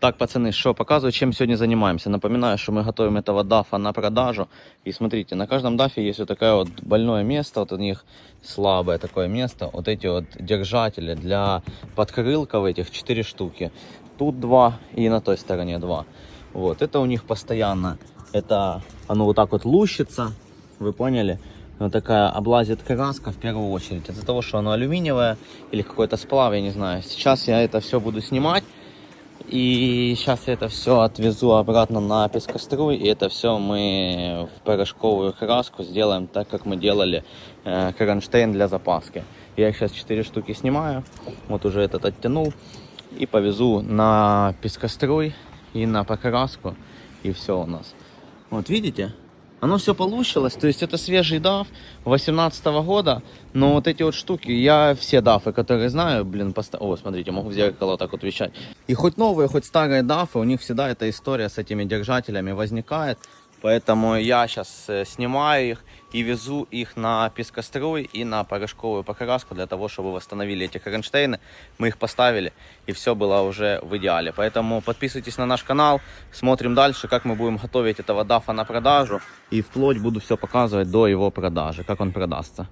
Так, пацаны, что, показываю, чем сегодня занимаемся. Напоминаю, что мы готовим этого дафа на продажу. И смотрите, на каждом дафе есть вот такое вот больное место, вот у них слабое такое место. Вот эти вот держатели для подкрылков этих 4 штуки. Тут два и на той стороне два. Вот, это у них постоянно, это оно вот так вот лущится, вы поняли? Вот такая облазит краска в первую очередь. Из-за того, что оно алюминиевое или какой-то сплав, я не знаю. Сейчас я это все буду снимать. И сейчас я это все отвезу обратно на пескоструй, и это все мы в порошковую краску сделаем так, как мы делали э, кронштейн для запаски. Я их сейчас 4 штуки снимаю, вот уже этот оттянул, и повезу на пескоструй и на покраску, и все у нас. Вот видите? Оно все получилось, то есть это свежий DAF 18 года, но вот эти вот штуки, я все дафы, которые знаю, блин, поста... О, смотрите, могу в зеркало так вот вещать. И хоть новые, хоть старые дафы, у них всегда эта история с этими держателями возникает, поэтому я сейчас снимаю их и везу их на пескоструй и на порошковую покраску для того, чтобы восстановили эти кронштейны. Мы их поставили, и все было уже в идеале. Поэтому подписывайтесь на наш канал, смотрим дальше, как мы будем готовить этого дафа на продажу. И вплоть буду все показывать до его продажи, как он продастся.